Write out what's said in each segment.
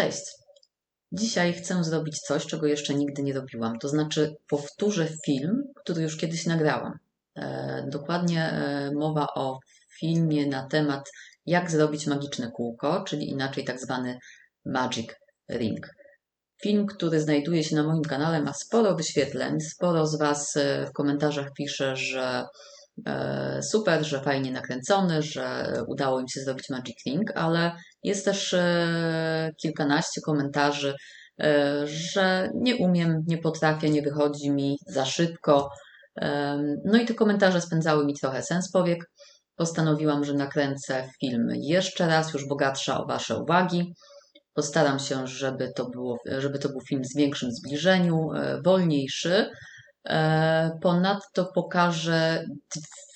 Cześć! Dzisiaj chcę zrobić coś, czego jeszcze nigdy nie robiłam. To znaczy, powtórzę film, który już kiedyś nagrałam. E, dokładnie e, mowa o filmie na temat, jak zrobić magiczne kółko, czyli inaczej tak zwany Magic Ring. Film, który znajduje się na moim kanale, ma sporo wyświetleń. Sporo z Was e, w komentarzach pisze, że super, że fajnie nakręcony, że udało im się zrobić Magic Ring, ale jest też e, kilkanaście komentarzy, e, że nie umiem, nie potrafię, nie wychodzi mi za szybko. E, No i te komentarze spędzały mi trochę sens powiek. Postanowiłam, że nakręcę film jeszcze raz, już bogatsza o Wasze uwagi. Postaram się, żeby to, było, żeby to był film z większym zbliżeniu, e, wolniejszy. E, Ponadto pokażę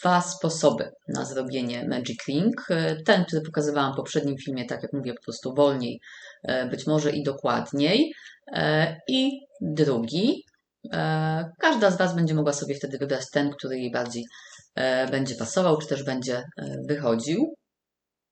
dwa sposoby na zrobienie Magic Ring. E, Ten, który pokazywałam w poprzednim filmie, tak jak mówię, po prostu wolniej, e, być może i dokładniej. I drugi. Każda z Was będzie mogła sobie wtedy wybrać ten, który jej bardziej będzie pasował, czy też będzie wychodził.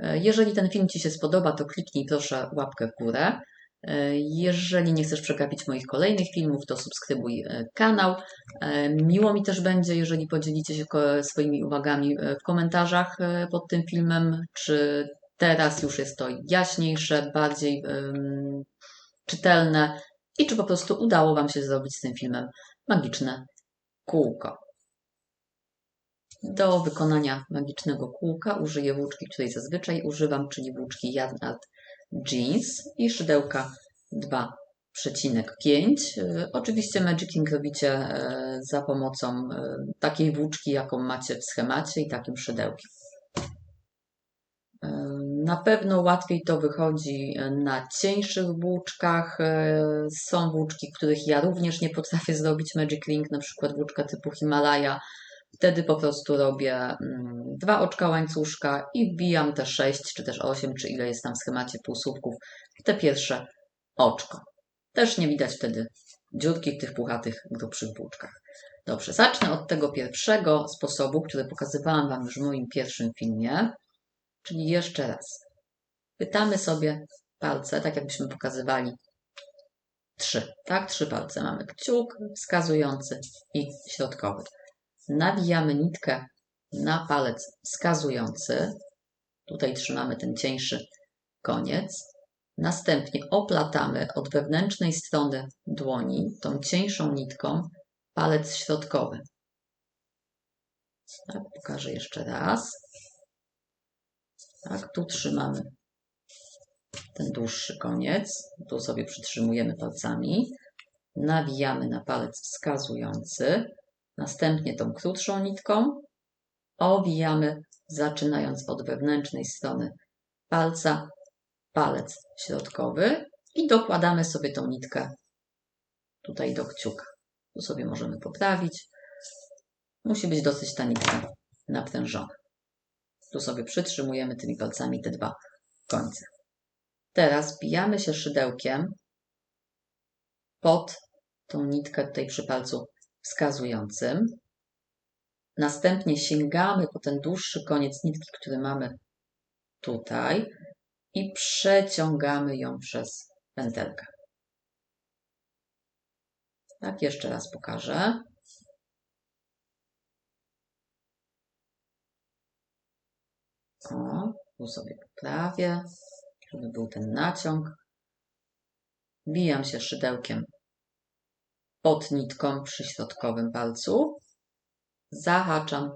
Jeżeli ten film Ci się spodoba, to kliknij proszę łapkę w górę. E, Jeżeli nie chcesz przegapić moich kolejnych filmów, to subskrybuj e, kanał. E, Miło mi też będzie, jeżeli podzielicie się swoimi uwagami w komentarzach pod tym filmem, czy teraz już jest to jaśniejsze, bardziej em, czytelne i czy po prostu udało Wam się zrobić z tym filmem magiczne kółko. Do wykonania magicznego kółka użyję włóczki, której zazwyczaj używam, czyli włóczki Yarn Jeans i szydełka 2,5. E, Oczywiście Magic Ring robicie e, za pomocą e, takiej włóczki, jaką macie w schemacie i takim szydełkiem. Na pewno łatwiej to wychodzi na cieńszych włóczkach. Są włóczki, których ja również nie potrafię zrobić Magic Ring, na przykład włóczka typu Himalaya. Wtedy po prostu robię mm, dwa oczka łańcuszka i wbijam te 6 czy też 8, czy ile jest tam w schemacie półsłupków w te pierwsze oczko. Też nie widać wtedy dziurki w tych puchatych, grubszych włóczkach. Dobrze, zacznę od tego pierwszego sposobu, który pokazywałam Wam już w moim pierwszym filmie, czyli jeszcze raz. Pytamy sobie palce, tak jakbyśmy pokazywali trzy, tak? Trzy palce mamy. Kciuk, wskazujący i środkowy. Nawijamy nitkę na palec wskazujący. Tutaj trzymamy ten cieńszy koniec. Następnie oplatamy od wewnętrznej strony dłoni tą cieńszą nitką palec środkowy. Tak, pokażę jeszcze raz. Tak, tu trzymamy ten dłuższy koniec. Tu sobie przytrzymujemy palcami. Nawijamy na palec wskazujący. Następnie tą krótszą nitką owijamy, zaczynając od wewnętrznej strony palca, palec środkowy i dokładamy sobie tą nitkę tutaj do kciuka. Tu sobie możemy poprawić. Musi być dosyć ta nitka naprężona. Tu sobie przytrzymujemy tymi palcami te dwa końce. Teraz bijamy się szydełkiem pod tą nitkę tutaj przy palcu wskazującym. Następnie sięgamy po ten dłuższy koniec nitki, który mamy tutaj i przeciągamy ją przez pętelkę. Tak, jeszcze raz pokażę. O, tu sobie poprawię, żeby był ten naciąg. Bijam się szydełkiem pod nitką przy środkowym palcu. Zahaczam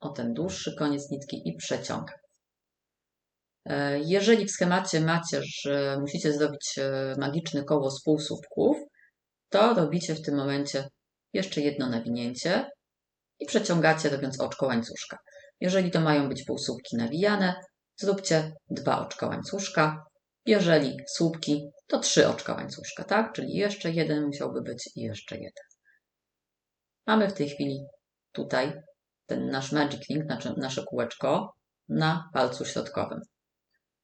o ten dłuższy koniec nitki i przeciągam. E, Jeżeli w schemacie macie, że musicie zrobić e, magiczne koło z półsłupków, to robicie w tym momencie jeszcze jedno nawinięcie i przeciągacie robiąc oczko łańcuszka. Jeżeli to mają być półsłupki nawijane, zróbcie dwa oczka łańcuszka. Jeżeli słupki, to trzy oczka łańcuszka, tak? Czyli jeszcze jeden musiałby być i jeszcze jeden. Mamy w tej chwili tutaj ten nasz Magic nasze, nasze kółeczko na palcu środkowym.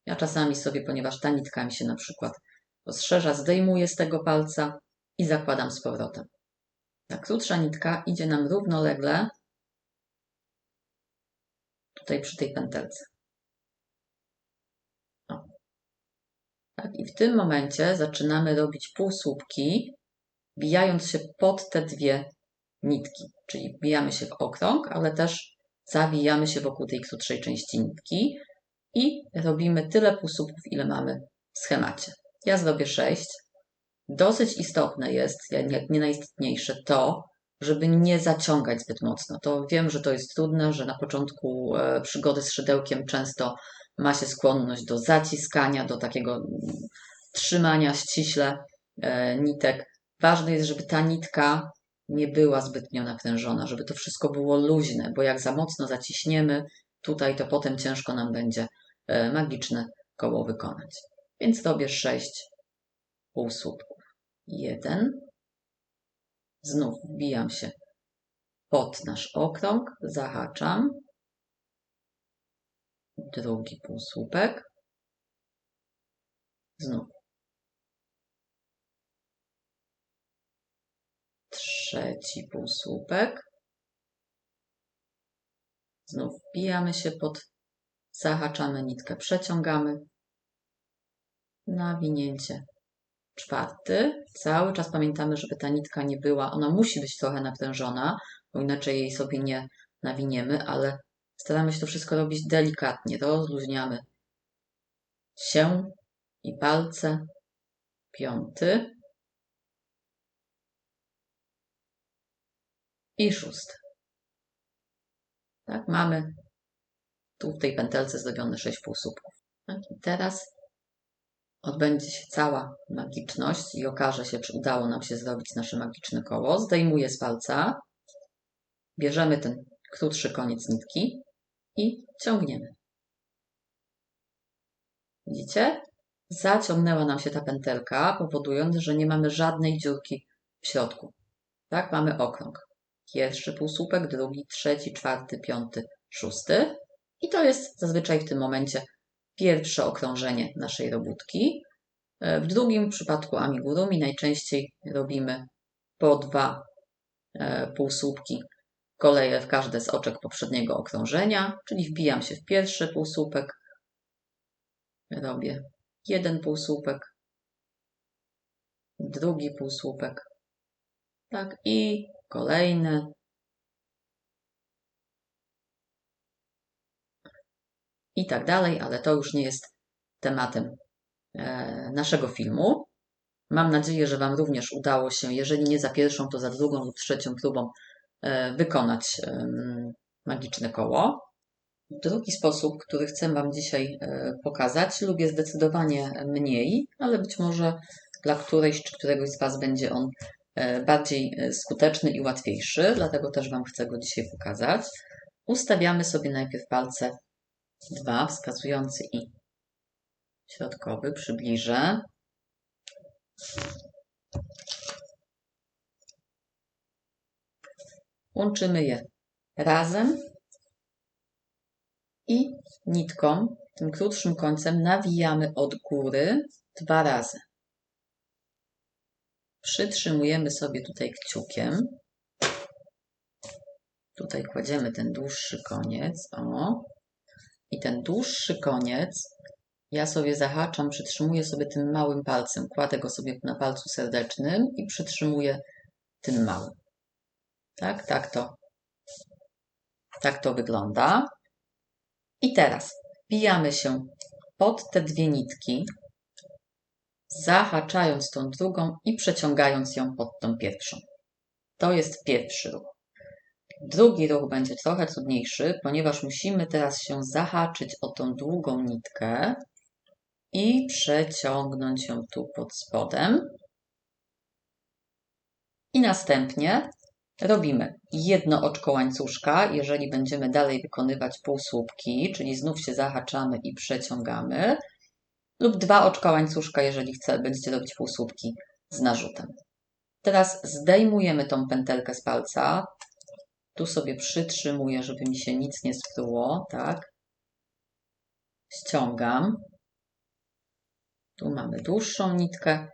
Ja czasami sobie, ponieważ ta nitka mi się na przykład rozszerza, zdejmuję z tego palca i zakładam z powrotem. Ta krótsza nitka idzie nam równolegle tutaj przy tej pętelce. O. Tak, I w tym momencie zaczynamy robić półsłupki, bijając się pod te dwie nitki. Czyli wbijamy się w okrąg, ale też zawijamy się wokół tej krótszej części nitki i robimy tyle półsłupków, ile mamy w schemacie. Ja zrobię 6. Dosyć istotne jest, jak nie najistotniejsze, to, żeby nie zaciągać zbyt mocno. To wiem, że to jest trudne, że na początku e, przygody z szydełkiem często ma się skłonność do zaciskania, do takiego mm, trzymania ściśle e, nitek. Ważne jest, żeby ta nitka nie była zbytnio naprężona, żeby to wszystko było luźne, bo jak za mocno zaciśniemy tutaj, to potem ciężko nam będzie e, magiczne koło wykonać. Więc robię sześć półsłupków. Jeden. Znów wbijam się pod nasz okrąg, zahaczam. Drugi półsłupek. Znów trzeci półsłupek. Znów wbijamy się pod, zahaczamy nitkę, przeciągamy. Nawinięcie czwarty. Cały czas pamiętamy, żeby ta nitka nie była, ona musi być trochę naprężona, bo inaczej jej sobie nie nawiniemy, ale staramy się to wszystko robić delikatnie. Rozluźniamy się i palce. Piąty. I szósty. Tak, mamy tu w tej pętelce zrobione 6 półsłupków. Tak, I teraz odbędzie się cała magiczność i okaże się, czy udało nam się zrobić nasze magiczne koło. Zdejmuję z palca, bierzemy ten krótszy koniec nitki i ciągniemy. Widzicie? Zaciągnęła nam się ta pętelka, powodując, że nie mamy żadnej dziurki w środku. Tak, mamy okrąg pierwszy półsłupek, drugi, trzeci, czwarty, piąty, szósty. I to jest zazwyczaj w tym momencie pierwsze okrążenie naszej robótki. E, w drugim przypadku amigurumi najczęściej robimy po dwa e, półsłupki koleje w każde z oczek poprzedniego okrążenia, czyli wbijam się w pierwszy półsłupek, robię jeden półsłupek, drugi półsłupek, tak i kolejny. I tak dalej, ale to już nie jest tematem e, naszego filmu. Mam nadzieję, że Wam również udało się, jeżeli nie za pierwszą, to za drugą lub trzecią próbą e, wykonać magiczne koło. Drugi sposób, który chcę Wam dzisiaj e, pokazać, lubię zdecydowanie mniej, ale być może dla którejś czy któregoś z Was będzie on bardziej e, skuteczny i łatwiejszy, dlatego też Wam chcę go dzisiaj pokazać. Ustawiamy sobie najpierw palce dwa, wskazujący i środkowy, przybliżę. Łączymy je razem i nitką, tym krótszym końcem nawijamy od góry dwa razy. Przytrzymujemy sobie tutaj kciukiem. Tutaj kładziemy ten dłuższy koniec. O. I ten dłuższy koniec ja sobie zahaczam, przytrzymuję sobie tym małym palcem. Kładę go sobie na palcu serdecznym i przytrzymuję tym małym. Tak, tak to. Tak to wygląda. I teraz wbijamy się pod te dwie nitki, zahaczając tą drugą i przeciągając ją pod tą pierwszą. To jest pierwszy ruch. Drugi ruch będzie trochę trudniejszy, ponieważ musimy teraz się zahaczyć o tą długą nitkę i przeciągnąć ją tu pod spodem. I następnie robimy jedno oczko łańcuszka, jeżeli będziemy dalej wykonywać półsłupki, czyli znów się zahaczamy i przeciągamy lub dwa oczka łańcuszka, jeżeli chce, będziecie robić półsłupki z narzutem. Teraz zdejmujemy tą pętelkę z palca. Tu sobie przytrzymuję, żeby mi się nic nie spruło, tak? Ściągam. Tu mamy dłuższą nitkę.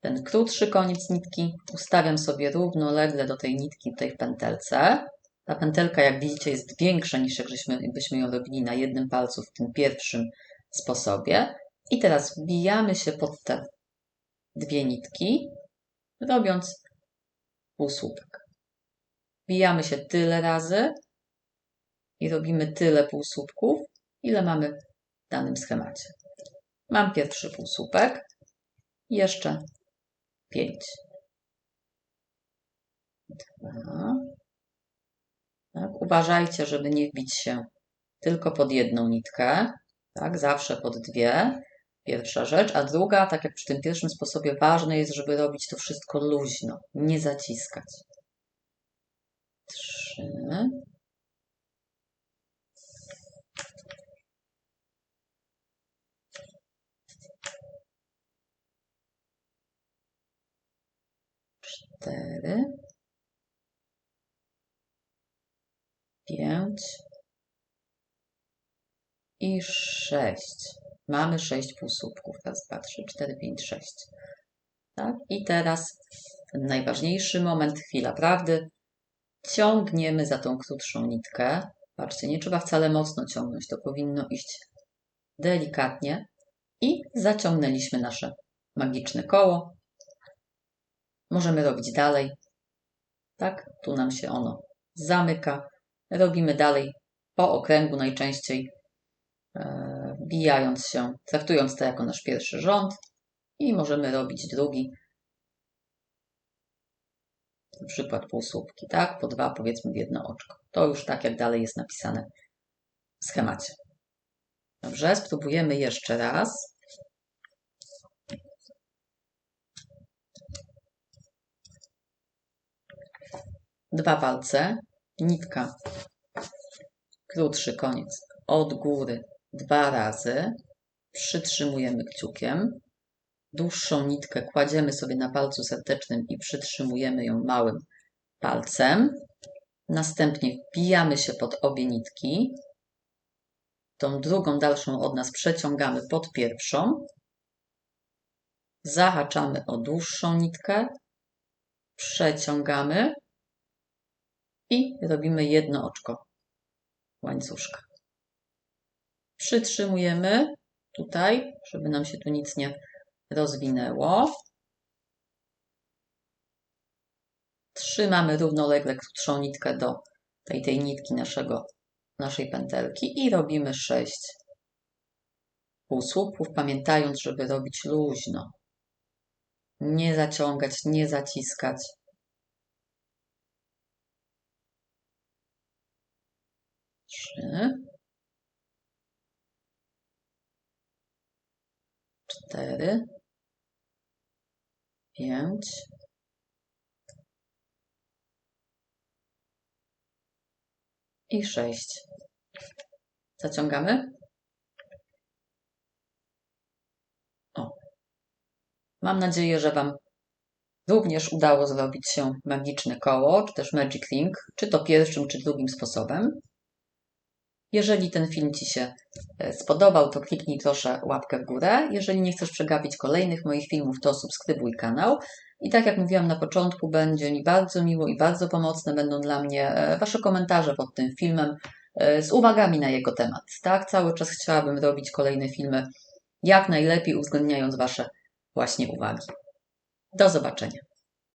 Ten krótszy koniec nitki ustawiam sobie równolegle do tej nitki tutaj w pętelce. Ta pętelka, jak widzicie, jest większa niż jakbyśmy ją robili na jednym palcu w tym pierwszym sposobie. I teraz wbijamy się pod te dwie nitki, robiąc półsłupek. Wbijamy się tyle razy i robimy tyle półsłupków, ile mamy w danym schemacie. Mam pierwszy półsłupek, jeszcze pięć. Dwa. Tak, uważajcie, żeby nie wbić się tylko pod jedną nitkę, tak, zawsze pod dwie. Pierwsza rzecz, a druga, tak jak przy tym pierwszym sposobie, ważne jest, żeby robić to wszystko luźno, nie zaciskać. Trzy. Cztery. Pięć. I sześć. Mamy sześć półsłupków. Raz, dwa, trzy, cztery, pięć, sześć. Tak? I teraz ten najważniejszy moment, chwila prawdy. Ciągniemy za tą krótszą nitkę. Patrzcie, nie trzeba wcale mocno ciągnąć, to powinno iść delikatnie. I zaciągnęliśmy nasze magiczne koło. Możemy robić dalej. Tak, tu nam się ono zamyka. Robimy dalej po okręgu najczęściej wbijając się, traktując to jako nasz pierwszy rząd i możemy robić drugi. Na przykład półsłupki, tak? Po dwa powiedzmy w jedno oczko. To już tak jak dalej jest napisane w schemacie. Dobrze, spróbujemy jeszcze raz. Dwa palce, nitka, krótszy koniec od góry dwa razy, przytrzymujemy kciukiem, dłuższą nitkę kładziemy sobie na palcu sertecznym i przytrzymujemy ją małym palcem. Następnie wbijamy się pod obie nitki. Tą drugą, dalszą od nas przeciągamy pod pierwszą. Zahaczamy o dłuższą nitkę. Przeciągamy i robimy jedno oczko łańcuszka. Przytrzymujemy tutaj, żeby nam się tu nic nie rozwinęło. Trzymamy równolegle krótszą nitkę do tej, tej nitki naszego, naszej pętelki i robimy 6 półsłupków, pamiętając, żeby robić luźno. Nie zaciągać, nie zaciskać. Trzy. Cztery. Pięć. I sześć. Zaciągamy. O. Mam nadzieję, że Wam również udało zrobić się magiczne koło, czy też magic ring, czy to pierwszym, czy drugim sposobem. Jeżeli ten film Ci się e, spodobał, to kliknij proszę łapkę w górę. Jeżeli nie chcesz przegapić kolejnych moich filmów, to subskrybuj kanał. I tak jak mówiłam na początku, będzie mi bardzo miło i bardzo pomocne będą dla mnie e, Wasze komentarze pod tym filmem e, z uwagami na jego temat. Tak, cały czas chciałabym robić kolejne filmy jak najlepiej uwzględniając Wasze właśnie uwagi. Do zobaczenia.